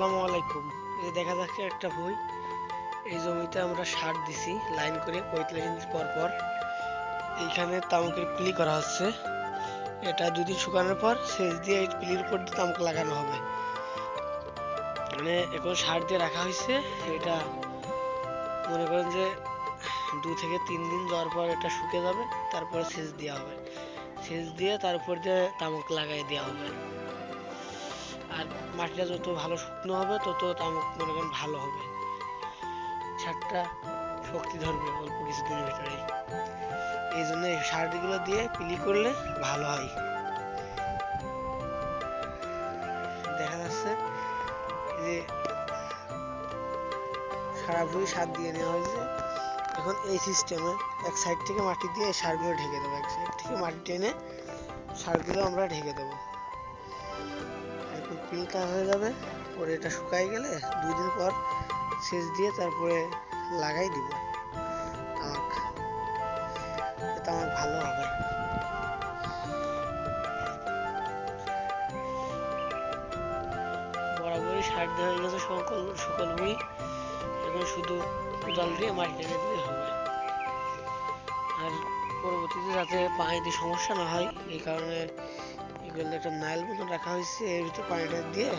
আসসালামু আলাইকুম। এই দেখা যাচ্ছে একটা বই এই জমিতে আমরা সার দিছি, লাইন করে পঁয়তাল্লিশ ইঞ্চি পর পর। এইখানে তামুকের প্লি করা হচ্ছে। এটা দুদিন শুকানোর পর সেচ দিয়ে এই প্লির উপর দিয়ে তামুক লাগানো হবে। মানে এখন সার দিয়ে রাখা হয়েছে। এটা মনে করেন যে দু থেকে তিন দিন যাওয়ার পর এটা শুকে যাবে, তারপরে সেচ দেওয়া হবে। সেচ দিয়ে তার উপর দিয়ে তামুক লাগাই দেওয়া হবে। আর মাটিটা যত ভালো শুকনো হবে, তত তামুক মনে করেন ভালো হবে। সারটা শক্তি ধরবে অল্প কিছুদিনের ভিতরেই। এই জন্য এই সারগুলো দিয়ে পিলি করলে ভালো হয়। দেখা যাচ্ছে যে সারা ভুঁই সার দিয়ে নেওয়া হয়েছে। এখন এই সিস্টেমে এক সাইড থেকে মাটি দিয়ে সারগুলো ঢেকে দেবো, এক সাইড থেকে মাটি টেনে সারগুলো আমরা ঢেকে দেবো। পিলটা হয়ে যাবে, পরে এটা শুকাই গেলে দুই দিন পর সেচ দিয়ে তারপরে লাগাই দিব। তামাক। তামাক ভালো হবে। বরাবরই সার দেওয়া হয়ে গেছে সকল সকল বই এখন শুধু কোদাল দিয়ে মাটি টেনে দিলে হবে। আর পরবর্তীতে যাতে পানিতে সমস্যা না হয়, এই কারণে এগুলো একটা নাইল মতো রাখা হয়েছে, এর ভিতরে পানিটা দিয়ে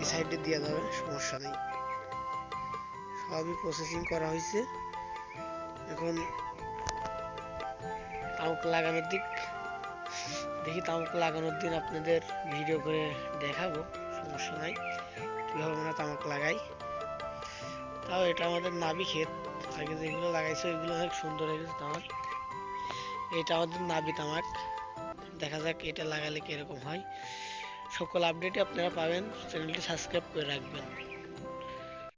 এই সাইডে দিয়ে যাবে সমস্যা নেই। সবই প্রসেসিং করা হয়েছে। এখন তামুক লাগানোর দিক। দেখি তামুক লাগানোর দিন আপনাদের ভিডিও করে দেখাবো, সমস্যা নাই। কীভাবে আমরা তামাক লাগাই। তাও এটা আমাদের নাবি ক্ষেত। আগে যেগুলো লাগাইছে, ওইগুলো অনেক সুন্দর হয়ে গেছে তামাক। এটা আমাদের নাবি তামাক। দেখা যাক এটা লাগালে কীরকম হয়। সকল আপডেটই আপনারা পাবেন। চ্যানেলটি সাবস্ক্রাইব করে রাখবেন।